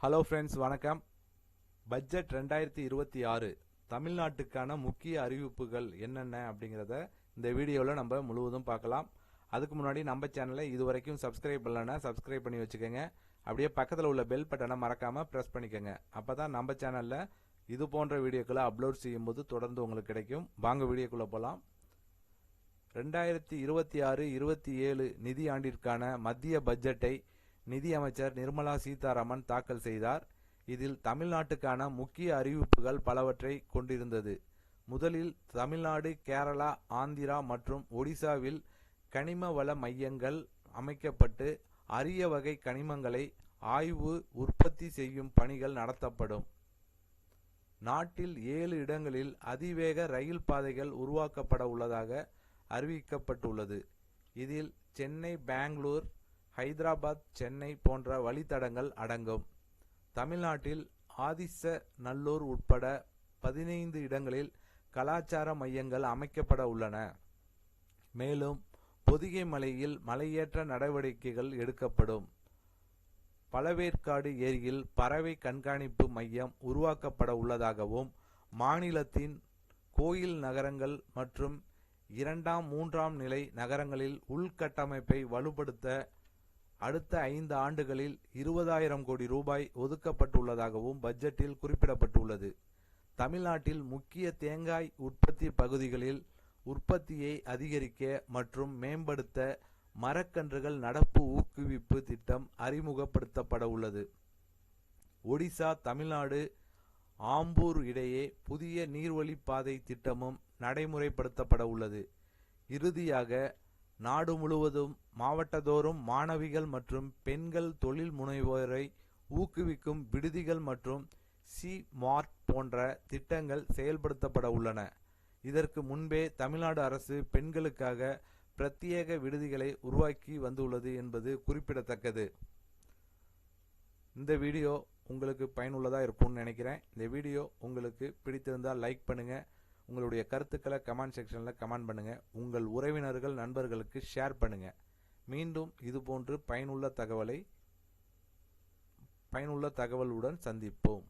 Hello friends வணக்கம். Budget ரெண்டாயிரத்தி இருபத்தி ஆறு. தமிழ்நாட்டுக்கான முக்கிய அறிவிப்புகள் என்னென்ன அப்படிங்கிறத இந்த வீடியோவில் நம்ம முழுவதும் பார்க்கலாம். அதுக்கு முன்னாடி நம்ம சேனலை இது வரைக்கும் சப்ஸ்கிரைப் பண்ணலன்னா சப்ஸ்கிரைப் பண்ணி வச்சுக்கோங்க. அப்படியே பக்கத்தில் உள்ள பெல் பட்டனை மறக்காமல் ப்ரெஸ் பண்ணிக்கோங்க. அப்போ தான் நம்ம சேனலில் இது போன்ற வீடியோக்களை அப்லோட் செய்யும்போது தொடர்ந்து உங்களுக்கு கிடைக்கும். வாங்க வீடியோக்குள்ளே போகலாம் ரெண்டாயிரத்தி இருபத்தி ஆறு இருபத்தி ஏழு நிதி ஆண்டிற்கான மத்திய பட்ஜெட்டை நிதி அமைச்சர் நிர்மலா சீதாராமன் தாக்கல் செய்தார். இதில் தமிழ்நாட்டுக்கான முக்கிய அறிவிப்புகள் பலவற்றை கொண்டிருந்தது. முதலில் தமிழ்நாடு கேரளா ஆந்திரா மற்றும் ஒடிசாவில் கனிம வள மையங்கள் அமைக்கப்பட்டு அரிய வகை கனிமங்களை ஆய்வு உற்பத்தி செய்யும் பணிகள் நடத்தப்படும். நாட்டில் ஏழு இடங்களில் அதிவேக ரயில் பாதைகள் உருவாக்கப்பட உள்ளதாக அறிவிக்கப்பட்டுள்ளது. இதில் சென்னை பெங்களூர் ஹைதராபாத் சென்னை போன்ற வழித்தடங்கள் அடங்கும். தமிழ்நாட்டில் ஆதிச நல்லூர் உட்பட பதினைந்து இடங்களில் கலாச்சார மையங்கள் அமைக்கப்பட உள்ளன. மேலும் பொதிகை மலையில் மலையேற்ற நடவடிக்கைகள் எடுக்கப்படும். பழவேற்காடு ஏரியில் பறவை கண்காணிப்பு மையம் உருவாக்கப்பட உள்ளதாகவும் மாநிலத்தின் கோயில் நகரங்கள் மற்றும் இரண்டாம் மூன்றாம் நிலை நகரங்களில் உள்கட்டமைப்பை வலுப்படுத்த அடுத்த ஐந்து ஆண்டுகளில் இருபதாயிரம் கோடி ரூபாய் ஒதுக்கப்பட்டுள்ளதாகவும் பட்ஜெட்டில் குறிப்பிடப்பட்டுள்ளது. தமிழ்நாட்டில் முக்கிய தேங்காய் உற்பத்தி பகுதிகளில் உற்பத்தியை அதிகரிக்க மற்றும் மேம்படுத்த மரக்கன்றுகள் நடப்பு ஊக்குவிப்பு திட்டம் அறிமுகப்படுத்தப்பட உள்ளது. ஒடிசா தமிழ்நாடு ஆம்பூர் இடையே புதிய நீர்வழிப்பாதை திட்டமும் நடைமுறைப்படுத்தப்பட உள்ளது. இறுதியாக நாடு முழுவதும் மாவட்டதோறும் மாணவிகள் மற்றும் பெண்கள் தொழில் முனைவோரை ஊக்குவிக்கும் விடுதிகள் மற்றும் சி மார்ட் போன்ற திட்டங்கள் செயல்படுத்தப்பட உள்ளன. இதற்கு முன்பே தமிழ்நாடு அரசு பெண்களுக்காக பிரத்யேக விடுதிகளை உருவாக்கி வந்துள்ளது என்பது குறிப்பிடத்தக்கது. இந்த வீடியோ உங்களுக்கு பயனுள்ளதாக இருக்கும்னு நினைக்கிறேன். இந்த வீடியோ உங்களுக்கு பிடித்திருந்தால் லைக் பண்ணுங்கள் உங்களுடைய கருத்துக்களை கமெண்ட் செக்ஷனில் கமெண்ட் பண்ணுங்கள் உங்கள் உறவினர்கள் நண்பர்களுக்கு ஷேர் பண்ணுங்கள் மீண்டும் இதுபோன்று பயனுள்ள தகவலை பயனுள்ள தகவலுடன் சந்திப்போம்.